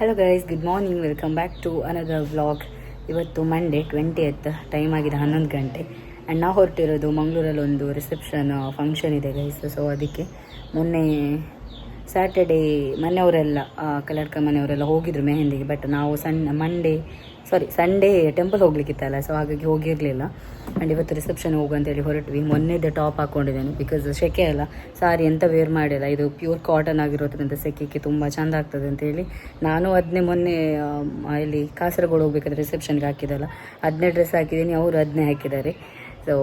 Hello guys good morning welcome back to another vlog ಇವತ್ತು Monday twenty eighth time ಆಗಿದೆ ಹನ್ನೊಂದು ಗಂಟೆ. And ನಾವು ಹೊರಟಿರೋದು ಮಂಗಳೂರಲ್ಲಿ ಒಂದು ರಿಸೆಪ್ಷನ್ ಫಂಕ್ಷನ್ ಇದೆ ಗೈಸ್ ಸೊ ಅದಕ್ಕೆ ಮೊನ್ನೆ ಸ್ಯಾಟರ್ಡೇ ಮನೆಯವರೆಲ್ಲ ಕಲರ್ಕ ಮನೆಯವರೆಲ್ಲ ಹೋಗಿದ್ರು ಮೆಹಂದಿಗೆ. ಬಟ್ ನಾವು ಸಣ್ಣ ಮಂಡೇ ಸಾರಿ ಸಂಡೇ ಟೆಂಪಲ್ ಹೋಗ್ಲಿಕ್ಕಿತ್ತಲ್ಲ ಸೊ ಹಾಗಾಗಿ ಹೋಗಿರಲಿಲ್ಲ. ಆ್ಯಂಡ್ ಇವತ್ತು ರಿಸೆಪ್ಷನ್ ಹೋಗು ಅಂತೇಳಿ ಹೊರಟ್ವಿ. ಮೊನ್ನೆದೇ ಟಾಪ್ ಹಾಕ್ಕೊಂಡಿದ್ದೇನೆ ಬಿಕಾಸ್ ಸೆಕೆ ಅಲ್ಲ, ಸಾರಿ ಎಂತ ವೇರ್ ಮಾಡಿಲ್ಲ. ಇದು ಪ್ಯೂರ್ ಕಾಟನ್ ಆಗಿರೋದ್ರಿಂದ ಸೆಕೆಗೆ ತುಂಬ ಚೆಂದ ಆಗ್ತದೆ ಅಂತೇಳಿ ನಾನು ಅದನ್ನೇ ಮೊನ್ನೆ ಇಲ್ಲಿ ಕಾಸರಗೋಡು ಹೋಗ್ಬೇಕಾದ್ರೆ ರಿಸೆಪ್ಷನ್ಗೆ ಹಾಕಿದ್ದಲ್ಲ ಅದನ್ನೇ ಡ್ರೆಸ್ ಹಾಕಿದ್ದೀನಿ, ಅವರು ಅದನ್ನೇ ಹಾಕಿದ್ದಾರೆ. ಸೊ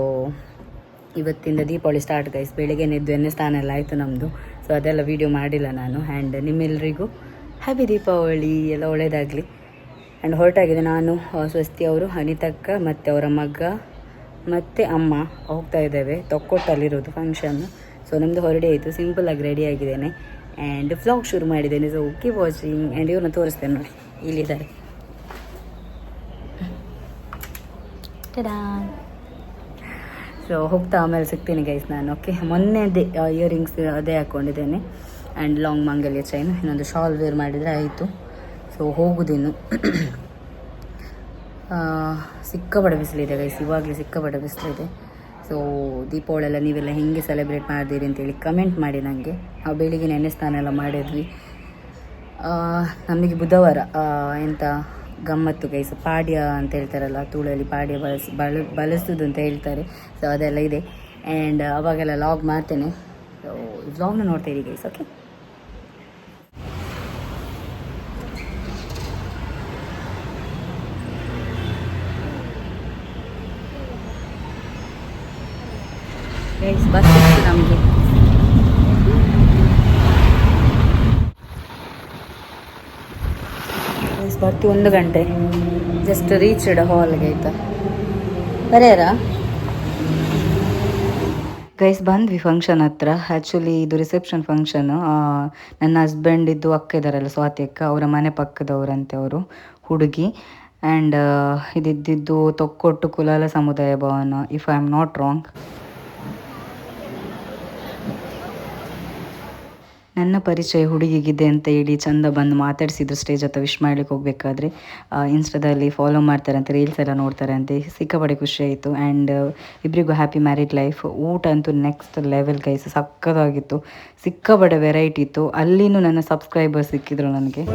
ಇವತ್ತಿಂದ ದೀಪಾವಳಿ ಸ್ಟಾರ್ಟ್ ಗೈಸ್ ಬೆಳಿಗ್ಗೆ ಎದ್ದು ಎಣ್ಣೆ ಸ್ನಾನ ಎಲ್ಲ ಆಯಿತು ನಮ್ಮದು ಸೊ ಅದೆಲ್ಲ ವೀಡಿಯೋ ಮಾಡಿಲ್ಲ ನಾನು. ಆ್ಯಂಡ್ ನಿಮ್ಮೆಲ್ಲರಿಗೂ ಹ್ಯಾಪಿ ದೀಪಾವಳಿ. ಎಲ್ಲ ಒಳ್ಳೇದಾಗಲಿ. ಆ್ಯಂಡ್ ಹೊರಟಾಗಿದೆ ನಾನು ಸ್ವಸ್ತಿ ಅವರು ಅನಿತಕ್ಕ ಮತ್ತು ಅವರ ಮಗ ಮತ್ತು ಅಮ್ಮ ಹೋಗ್ತಾ ಇದ್ದೇವೆ ತೊಕ್ಕೊಟ್ಟಲ್ಲಿರೋದು ಫಂಕ್ಷನ್ ಸೊ ನಮ್ಮದು ಹೊರಡೆ ಆಯಿತು ಸಿಂಪಲಾಗಿ ರೆಡಿ ಆಗಿದ್ದೇನೆ. ಆ್ಯಂಡ್ ಫ್ಲಾಗ್ ಶುರು ಮಾಡಿದ್ದೇನೆ ಸೊ ಕೀಪ್ ವಾಚಿಂಗ್ ಆ್ಯಂಡ್ ಇವ್ರನ್ನ ತೋರಿಸ್ತೇನೆ ನೋಡಿ ಇಲ್ಲಿದ್ದಾರೆ. ಸೊ ಹೋಗ್ತಾ ಆಮೇಲೆ ಸಿಗ್ತೀನಿ ಗೈಸ್ ನಾನು ಓಕೆ ಮೊನ್ನೆದೇ ಇಯರಿಂಗ್ಸ್ ಅದೇ ಹಾಕ್ಕೊಂಡಿದ್ದೇನೆ ಆ್ಯಂಡ್ ಲಾಂಗ್ ಮಂಗಲ್ಯ ಚೈನು ಇನ್ನೊಂದು ಶಾಲ್ ವೇರ್ ಮಾಡಿದರೆ ಆಯಿತು. ಸೊ ಹೋಗುದಿನ್ನು ಸಿಕ್ಕಾಪಟ್ಟೆ ಬಿಸಿಲಿದೆ ಗೈಸ್ ಇವಾಗಲೇ ಸಿಕ್ಕಾಪಟ್ಟೆ ಬಿಸಿಲಿದೆ. ಸೊ ದೀಪಾವಳಿ ಎಲ್ಲ ನೀವೆಲ್ಲ ಹೆಂಗೆ ಸೆಲೆಬ್ರೇಟ್ ಮಾಡಿದಿರಿ ಅಂತೇಳಿ ಕಮೆಂಟ್ ಮಾಡಿ ನನಗೆ ಆ ಬೆಳಿಗ್ಗೆ ನೆನೆ ಸ್ನಾನ ಎಲ್ಲ ಮಾಡಿದ್ವಿ. ನಮಗೆ ಬುಧವಾರ ಎಂತ ಗಮ್ಮತ್ತು ಗೈಸ್ ಪಾಡ್ಯ ಅಂತ ಹೇಳ್ತಾರಲ್ಲ ತುಳಲ್ಲಿ ಪಾಡ್ಯ ಬಳಸಿ, ಬಳ, ಬಳಸೋದು ಅಂತ ಹೇಳ್ತಾರೆ. ಸೊ ಅದೆಲ್ಲ ಇದೆ. ಆ್ಯಂಡ್ ಅವಾಗೆಲ್ಲ ಲಾಗ್ ಮಾಡ್ತೇನೆ. ಸೊ ವ್ಲಾಗ್ನ ನೋಡ್ತಾ ಇರಿ ಗೈಸ್ ಓಕೆ ಗೈಸ್ ಬಸ್ ಇತ್ತು ನಮಗೆ ಗೈಸ್ ಬರ್ತೀವಿ ಒಂದು ಗಂಟೆ. ಜಸ್ಟ್ ರೀಚ್ಡ್ ಹಾಲ್ಗೆ ಆಯ್ತಾ ಬರೆಯರ? ಗೈಸ್ ಬಂದ್ವಿ ಫಂಕ್ಷನ್ ಹತ್ರ. ಆ್ಯಕ್ಚುಲಿ ಇದು ರಿಸೆಪ್ಷನ್ ಫಂಕ್ಷನ್ ನನ್ನ ಹಸ್ಬೆಂಡ್ ಇದ್ದು ಅಕ್ಕ ಇದ್ದಾರಲ್ಲ ಸ್ವಾತಿ ಅಕ್ಕ, ಅವರ ಮನೆ ಪಕ್ಕದವರಂತೆ ಅವರು, ಹುಡುಗಿ. ಆ್ಯಂಡ್ ಇದಿದ್ದು ತೊಕ್ಕೊಟ್ಟು ಕುಲಾಲ ಸಮುದಾಯ ಭವನ. If I am not wrong ನನ್ನ ಪರಿಚಯ ಹುಡುಗಿಗಿದೆ ಅಂತ ಹೇಳಿ ಚಂದ ಬಂದು ಮಾತಾಡಿಸಿದ್ರು ಸ್ಟೇಜ್ ಹತ್ರ ವಿಶ್ ಮಾಡ್ಲಿಕ್ಕೆ ಹೋಗ್ಬೇಕಾದ್ರೆ ಇನ್ಸ್ಟಾದಲ್ಲಿ ಫಾಲೋ ಮಾಡ್ತಾರೆ ಅಂತ ರೀಲ್ಸ್ ಎಲ್ಲ ನೋಡ್ತಾರೆ ಅಂತೆ ಸಿಕ್ಕಾಪಡೆ ಖುಷಿ ಆಯಿತು. ಆ್ಯಂಡ್ ಇಬ್ಬರಿಗೂ ಹ್ಯಾಪಿ ಮ್ಯಾರಿಡ್ ಲೈಫ್ ಊಟ ಅಂತೂ ನೆಕ್ಸ್ಟ್ ಲೆವೆಲ್ ಗೈಸ್ ಸಕ್ಕತ್ತಾಗಿತ್ತು ಸಿಕ್ಕಾಪಡೆ ವೆರೈಟಿ ಇತ್ತು. ಅಲ್ಲಿನೂ ನನ್ನ ಸಬ್ಸ್ಕ್ರೈಬರ್ ಸಿಕ್ಕಿದ್ರು ನನಗೆ.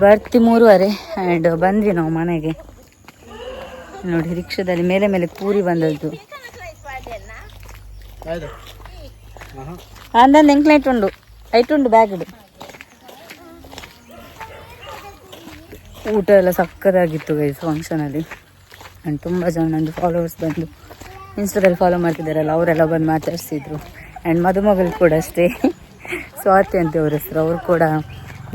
ಬರ್ತಿ ಮೂರುವರೆ ಆ್ಯಂಡ್ ಬಂದ್ವಿ ನಾವು ಮನೆಗೆ. ನೋಡಿ ರಿಕ್ಷಾದಲ್ಲಿ ಮೇಲೆ ಮೇಲೆ ಪೂರಿ ಬಂದದ್ದು. ಅಂದಂದು ಎಂಕ್ಲೆ ಉಂಡು. ಐಟುಂಡು ಉಂಡು ಬ್ಯಾಗ್ ಇಡು ಊಟ ಎಲ್ಲ ಸಕ್ಕದಾಗಿತ್ತು ಗೈಸ್ ಫಂಕ್ಷನಲ್ಲಿ ಆ್ಯಂಡ್ ತುಂಬ ಜನ ನಂದು ಫಾಲೋವರ್ಸ್ ಬಂದು ಇನ್ಸ್ಟಾದಲ್ಲಿ ಫಾಲೋ ಮಾಡ್ತಿದ್ದಾರಲ್ಲ ಅವರೆಲ್ಲ ಬಂದು ಮಾತಾಡ್ಸಿದ್ರು. ಆ್ಯಂಡ್ ಮದುಮಗಳು ಕೂಡ ಅಷ್ಟೇ. ಸ್ವಾತಿ ಅಂತ ಅವ್ರ ಹೆಸರು ಅವರು ಕೂಡ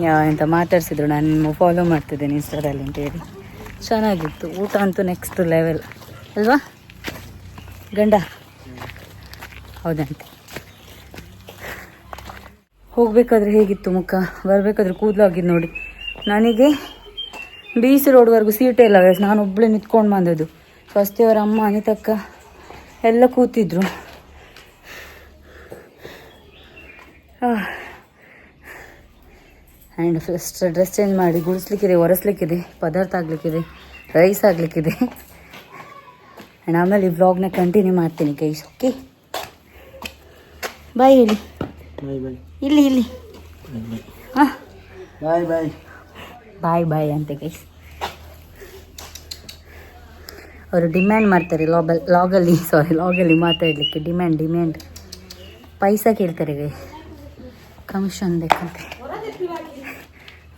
ಎಂತ ಮಾತಾಡಿಸಿದ್ರು, ನಾನು ಫಾಲೋ ಮಾಡ್ತಿದ್ದೇನೆ ಇನ್ಸ್ಟಾದಲ್ಲಿ ಅಂತೇಳಿ ಚೆನ್ನಾಗಿತ್ತು. ಊಟ ಅಂತೂ ನೆಕ್ಸ್ಟ್ ಲೆವೆಲ್ ಅಲ್ವಾ? ಗಂಡ? ಹೌದಂತೆ. ಹೋಗಬೇಕಾದ್ರೆ ಹೇಗಿತ್ತು ಮುಖ? ಬರಬೇಕಾದ್ರೆ ಕೂದಲಾಗಿದ್ದು ನೋಡಿ. ನನಗೆ ಬಿ ಸಿ ರೋಡ್ವರೆಗೂ ಸೀಟೇ ಇಲ್ಲ. ನಾನು ಒಬ್ಬಳೇ ನಿಂತ್ಕೊಂಡು ಬಂದದ್ದು. ಸ್ವಸ್ತಿಯವರ ಅಮ್ಮ, ಅನಿತಕ್ಕ ಎಲ್ಲ ಕೂತಿದ್ರು. ಆ್ಯಂಡ್ ಫಸ್ಟ್ ಡ್ರೆಸ್ ಚೇಂಜ್ ಮಾಡಿ ಗುಡಿಸ್ಲಿಕ್ಕಿದೆ ಒರೆಸ್ಲಿಕ್ಕಿದೆ ಪದಾರ್ಥ ಆಗ್ಲಿಕ್ಕಿದೆ ರೈಸ್ ಆಗಲಿಕ್ಕಿದೆ. ಆ್ಯಂಡ್ ಆಮೇಲೆ ಈ ವ್ಲಾಗ್ನ ಕಂಟಿನ್ಯೂ ಮಾಡ್ತೀನಿ ಗೈಸ್ ಓಕೆ ಬಾಯ್ ಹೇಳಿ. ಇಲ್ಲಿ ಇಲ್ಲಿ. ಹಾಂ ಬಾಯ್ ಬಾಯ್ ಬಾಯ್ ಬಾಯ್ ಅಂತ ಗೈಸ್ ಅವರು ಡಿಮ್ಯಾಂಡ್ ಮಾಡ್ತಾರೆ ಲಾಬಲ್ ಲಾಗಲ್ಲಿ ಸಾರಿ ಲಾಗಲ್ಲಿ ಮಾತಾಡಲಿಕ್ಕೆ ಡಿಮ್ಯಾಂಡ್ ಡಿಮ್ಯಾಂಡ್ ಪೈಸಾ ಕೇಳ್ತಾರೆ ಗೈ ಕಮಿಷನ್ ಬೇಕಂತೆ.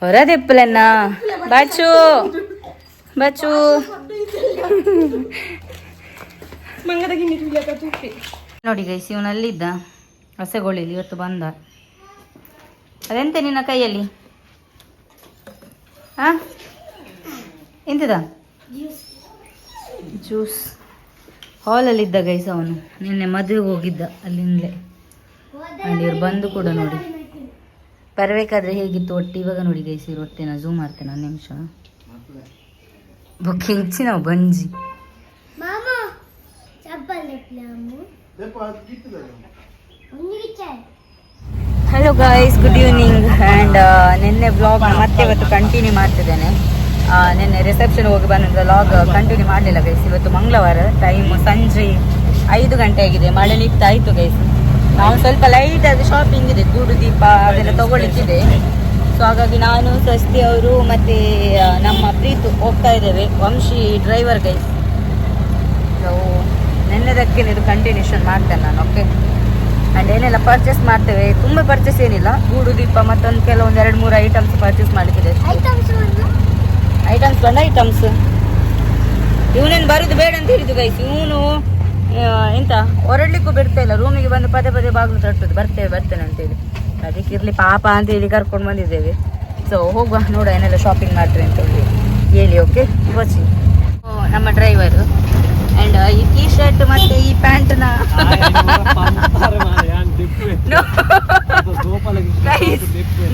ಹೊರದೆಪ್ಪಲನ್ನ ಬಾಚು. ಬಾಚು. ನೋಡಿ ಗೈಸ್ ಇವನಲ್ಲಿದ್ದ ಹಸೆಗೊಳ್ಳಿಲಿ ಇವತ್ತು ಬಂದ. ಅದೆಂತೆ ನಿನ್ನ ಕೈಯಲ್ಲಿ? ಹಾ ಎಂತದ? ಜ್ಯೂಸ್ ಹಾಲಲ್ಲಿದ್ದ ಗೈಸ್ ಅವನು. ನಿನ್ನೆ ಮದುವೆಗೆ ಹೋಗಿದ್ದ ಅಲ್ಲಿಂದಲೇ. ಅಲ್ಲಿ ಬಂದು ಕೂಡ ನೋಡಿ. ಬರಬೇಕಾದ್ರೆ ಹೇಗಿತ್ತು ಒಟ್ಟು? ಇವಾಗ ನೋಡಿ ಗೈಸಿ ರೊಟ್ಟಿನ ಹೊಟ್ಟೆನ ಝೂಮ್ ಮಾಡ್ತೇನೆ ಒಂದು ನಿಮಿಷ. ಬುಕ್ಕಿಂಗ್ಚಿ ನಾವು ಬಂಜಿ hello guys good evening and ನಿನ್ನೆ ಬ್ಲಾಗ್ ಮತ್ತೆ ಇವತ್ತು ಕಂಟಿನ್ಯೂ ಮಾಡ್ತಿದ್ದೇನೆ. ನಿನ್ನೆ ರಿಸೆಪ್ಷನ್ ಹೋಗಿ ಬಂದ ವ್ಲಾಗ್ ಕಂಟಿನ್ಯೂ ಮಾಡಲಿಲ್ಲ ಗೈಸ್ ಇವತ್ತು ಮಂಗಳವಾರ ಟೈಮ್ ಸಂಜೆ ಐದು ಗಂಟೆ ಆಗಿದೆ. ಮಳೆ ನಿಂತಾಯಿತು ಗೈಸ್ ನಾವು ಸ್ವಲ್ಪ ಲೈಟ್ ಅದು ಶಾಪಿಂಗ್ ಇದೆ ಗೂಡು ದೀಪ ಅದೆಲ್ಲ ತಗೊಳ್ಳಿಕ್ಕಿದೆ. ಸೊ ಹಾಗಾಗಿ ನಾನು ಸ್ವಸ್ತಿ ಅವರು ಮತ್ತು ನಮ್ಮ ಪ್ರೀತು ಹೋಗ್ತಾ ಇದ್ದೇವೆ ವಂಶಿ ಡ್ರೈವರ್ ಗೈಸ್ ಸೊ ನೆನ್ನೆದಕ್ಕೆ ಇದು ಕಂಟಿನ್ಯೂಷನ್ ಮಾಡ್ತೇನೆ ನಾನು ಓಕೆ ಆ್ಯಂಡ್ ಏನೆಲ್ಲ ಪರ್ಚೇಸ್ ಮಾಡ್ತೇವೆ ತುಂಬ ಪರ್ಚೇಸ್ ಏನಿಲ್ಲ. ಗೂಡು ದೀಪ ಮತ್ತೊಂದು ಕೆಲವೊಂದು ಎರಡು ಮೂರು ಐಟಮ್ಸ್ ಪರ್ಚೇಸ್ ಮಾಡಿದ್ದೆ ಐಟಮ್ಸ್ ಬಂದ ಐಟಮ್ಸ್ ಇವನೇನು ಬರೋದು ಬೇಡ ಅಂತ ಹೇಳಿದ್ದು ಗೈಸ್ ಇವನು ಎಂತ ಹೊರಡ್ಲಿಕ್ಕೂ ಬಿಡ್ತಾ ಇಲ್ಲ. ರೂಮಿಗೆ ಬಂದು ಪದೇ ಪದೇ ಬಾಗಿಲು ತಟ್ಟುದು ಬರ್ತೇವೆ ಬರ್ತೇನೆ ಅಂತೇಳಿ. ಅದಕ್ಕೆ ಇರ್ಲಿ ಪಾಪ ಅಂತ ಹೇಳಿ ಕರ್ಕೊಂಡು ಬಂದಿದ್ದೇವೆ. ಸೊ ಹೋಗುವ ನೋಡುವ ಏನೆಲ್ಲ ಶಾಪಿಂಗ್ ಮಾಡ್ತೇವೆ ಅಂತ ಹೇಳಿ. ಹೇಳಿ ಓಕೆ ವಾಚಿ ನಮ್ಮ ಡ್ರೈವರು ಆ್ಯಂಡ್ ಈ ಟೀ ಶರ್ಟ್ ಮತ್ತೆ ಈ ಪ್ಯಾಂಟ್ನ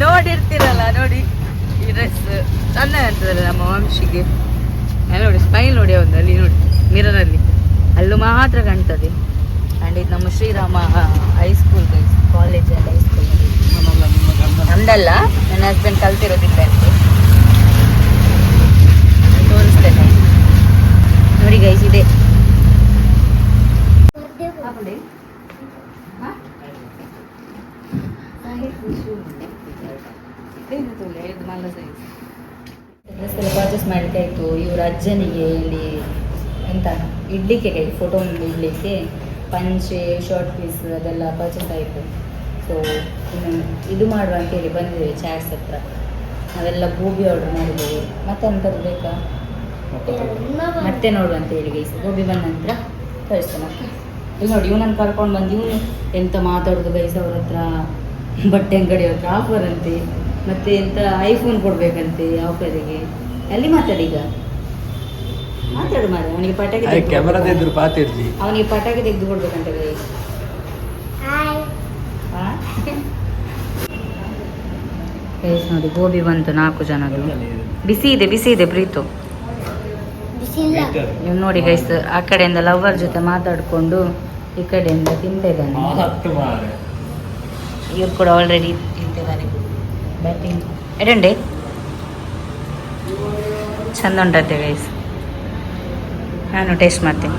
ನೋಡಿರ್ತೀರಲ್ಲ ನೋಡಿ. ಈ ಡ್ರೆಸ್ ಚಂದ ಅಂತದಲ್ಲ ನಮ್ಮ ವಂಶಿಗೆ. ನೋಡಿ ಸ್ಮೈಲ್ ನೋಡಿ ಒಂದು ಅಲ್ಲಿ ನೋಡಿ ಮಿರರಲ್ಲಿ ಅಲ್ಲೂ ಮಾತ್ರ ಕಾಣ್ತದೆ. ಆ್ಯಂಡ್ ಇದು ನಮ್ಮ Sriram high school college and high school ನಮ್ದಲ್ಲ, ನನ್ನ ಹಸ್ಬೆಂಡ್ ಕಲ್ತಿರೋದಿಲ್ಲ ಅಂತ ತೋರಿಸ್ತೇನೆ. ನೋಡಿ ಗೈಸ್ ಇದೆ. ಪರ್ಚೇಸ್ ಮಾಡಲಿಕ್ಕೆ ಆಯಿತು ಇವ್ರ ಅಜ್ಜನಿಗೆ ಇಲ್ಲಿ ಎಂತ? ಇಡ್ಲಿಕ್ಕೆ ಫೋಟೋ ಮುಂದೆ ಇಡ್ಲಿಕ್ಕೆ, ಪಂಚೆ ಶಾರ್ಟ್ ಪೀಸ್ ಅದೆಲ್ಲ ಪರ್ಚೇಸ್ ಆಯಿತು. ಸೊ ಇದು ಮಾಡುವ ಅಂತೇಳಿ ಬಂದಿದ್ದೇವೆ ಚಾಟ್ಸ್ ಹತ್ರ. ನಾವೆಲ್ಲ ಗೋಬಿ ಆರ್ಡರ್ ಮಾಡಿದ್ದೇವೆ. ಮತ್ತೆ ಅಂಥದ್ದು ಬೇಕಾ? ಮತ್ತೆ ನೋಡು ಅಂತ ಹೇಳಿ ಗೈಸ್ ಗೋಬಿ ಬಂದ ನಂತರ ಕಳಿಸ್ತೇನೆ ಇಲ್ಲಿ ನೋಡಿ, ಇವನನ್ನು ಕರ್ಕೊಂಡು ಬಂದು ಇವನು ಎಂತ ಮಾತಾಡೋದು ಗೈಸ್ ಅವ್ರ ಹತ್ರ? ಬಟ್ಟೆ ಅಂಗಡಿ ಹತ್ರ ಆಫರ್ ಅಂತೆ. ಮತ್ತೆ ಎಂತ ಐಫೋನ್ ಕೊಡ್ಬೇಕಂತೆ ಆಫರಿಗೆ ಅಲ್ಲಿ ಮಾತಾಡಿ ಈಗ. ಮಾತಾಡು ಮಾರೆ ಅವನಿಗೆ ಪಟಾಕಿ ತೆಗ್ದು ಕ್ಯಾಮರಾ ಕೊಡ್ಬೇಕಾ? ತೆಗೆದ್ರು ಪಾತಿರ್ಜಿ ಅವನಿಗೆ ಪಟಾಕಿ ತೆಗೆದು ಕೊಡ್ಬೇಕಂತ ಗೈಸ್ ಗೈಸ್ ನೋಡಿ ಗೋಬಿ ಬಂತು ನಾಲ್ಕು ಜನದು ಬಿಸಿ ಇದೆ ಬಿಸಿ ಇದೆ ಪ್ರೀತು. ನೀವು ನೋಡಿ ಗೈಸ್ ಆ ಕಡೆಯಿಂದ ಲವರ್ ಜೊತೆ ಮಾತಾಡಿಕೊಂಡು ಈ ಕಡೆಯಿಂದ ತಿಂತ ಇದ್ದಾನೆ. ಇವ್ರು ಕೂಡ ಆಲ್ರೆಡಿ ತಿಂತಿದ್ದಾನೆ ಬ್ಯಾಟಿಂಗ್ ಎಡಂಡೆ ಚಂದ ಉಂಟತ್ತೆ ಗೈಸ್ ನಾನು ಟೇಸ್ಟ್ ಮಾಡ್ತೀನಿ.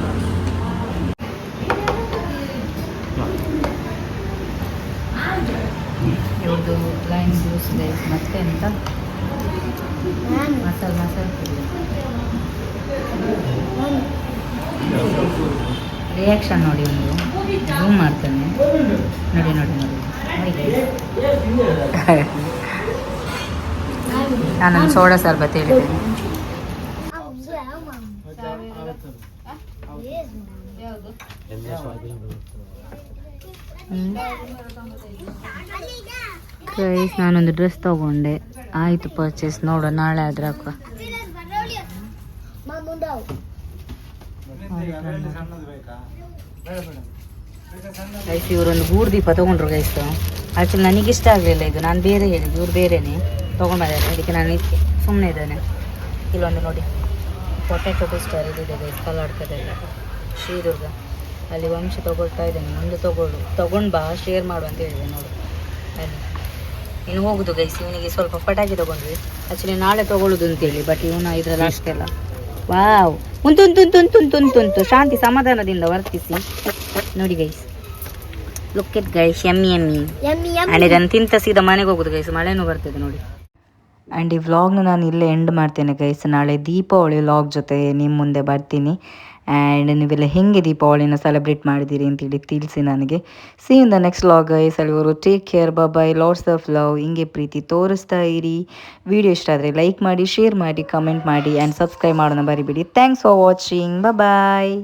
ಇವ್ರದ್ದು ಲೈನ್ ಜ್ಯೂಸ್ ಡೇ ಮತ್ತೆ ಎಂತ? ಮಸಾಲೆ ಮಸಾಲೆ. ರಿಯಾಕ್ಷನ್ ನೋಡಿ ಒಂದು. ಝೂಮ್ ಮಾಡ್ತೇನೆ. ನೋಡಿ ನೋಡಿ ನೋಡಿ. ನಾನು ನಾನೊಂದು ಸೋಡಾ ಸರ್ಬತ್ ಹೇಳಿದ್ದೇನೆ ಗೈಸ್ ನಾನೊಂದು ಡ್ರೆಸ್ ತಗೊಂಡೆ. ಆಯಿತು ಪರ್ಚೇಸ್ ನೋಡೋ, ನಾಳೆ ಆದ್ರೆ ಅಕ್ಕ ಗೈಸ್ ಇವರೊಂದು ಗೂಡು ದೀಪ ತಗೊಂಡ್ರು ಗೈಸ್ ಆ್ಯಕ್ಚುಲಿ ನನಗೆ ಇಷ್ಟ ಆಗಲಿಲ್ಲ ಇದು. ನಾನು ಬೇರೆ ಹೇಳಿದ್ದು. ಇವ್ರು ಬೇರೆನೇ. ತೊಗೊಂಡಿದ್ದಾರೆ ಅದಕ್ಕೆ ನಾನು ಸುಮ್ಮನೆ ಇದ್ದೇನೆ. ಇಲ್ಲೊಂದು ನೋಡಿ. ಪೊಟ್ಯಾಟೊ ಟೆಸ್ಟರ್ ಇದಿದೆ ಗೈಸ್ ಶ್ರೀ ಶ್ರೀದುರ್ಗ. ಅಲ್ಲಿ ವಂಶ ತಗೊಳ್ತಾ ಇದ್ದೇನೆ. ಮುಂದೆ ತಗೊಳ್ಳು. ತೊಗೊಂಡು ಬಾ ಶೇರ್ ಮಾಡು ಅಂತ ಹೇಳಿದೆ ನೋಡು. ಅಲ್ಲಿ. ಇನ್ನು ಹೋಗುದು ಗೈಸ್ ಇವನಿಗೆ ಸ್ವಲ್ಪ ಪಟಾಕಿ ತಗೊಂಡ್ವಿ. ಆ್ಯಕ್ಚುಲಿ ನಾಳೆ ತಗೊಳ್ಳುದು ಅಂತೇಳಿ ಬಟ್ ಇವನ ಇದ್ರಲ್ಲಿ ಅಷ್ಟೆಲ್ಲ ವಾವ್ ಉಂಟು ಉಂಟು ಉಂಟು ಉಂಟು ಉಂಟು ಉಂಟು ಉಂಟು. ಶಾಂತಿ ಸಮಾಧಾನದಿಂದ ವರ್ತಿಸಿ. ನೋಡಿ ಗೈಸ್ ಲುಕ್ ಎಟ್ ಗೈಸ್ ಎಮ್ಮಿ ಎಮ್ಮಿ ಆ್ಯಂಡ್ ಇದನ್ನು ತಿಂತ ಸೀದಾ ಮನೆಗೆ ಹೋಗುದು ಗೈಸ್ ಮಳೆನೂ ಬರ್ತದೆ ನೋಡಿ. ಆ್ಯಂಡ್ ಈ ವ್ಲಾಗ್ನ ನಾನು ಇಲ್ಲೇ ಎಂಡ್ ಮಾಡ್ತೇನೆ ಗೈಸ್ ನಾಳೆ ದೀಪಾವಳಿ ವ್ಲಾಗ್ ಜೊತೆ ನಿಮ್ಮ ಮುಂದೆ ಬರ್ತೀನಿ. ಆ್ಯಂಡ್ ನೀವೆಲ್ಲ ಹೆಂಗೆ ದೀಪಾವಳಿನ ಸೆಲೆಬ್ರೇಟ್ ಮಾಡಿದ್ದೀರಿ ಅಂತೇಳಿ ತಿಳಿಸಿ ನನಗೆ. See in the next vlog ಅಲ್ಲಿವರು take care bye lots of love ಹಿಂಗೆ ಪ್ರೀತಿ ತೋರಿಸ್ತಾ ಇರಿ. ವಿಡಿಯೋ ಇಷ್ಟ ಆದರೆ ಲೈಕ್ ಮಾಡಿ ಶೇರ್ ಮಾಡಿ ಕಮೆಂಟ್ ಮಾಡಿ ಆ್ಯಂಡ್ ಸಬ್ಸ್ಕ್ರೈಬ್ ಮಾಡೋಣ ಬರಿಬಿಡಿ ಥ್ಯಾಂಕ್ಸ್ ಫಾರ್ ವಾಚಿಂಗ್ ಬಾಯ್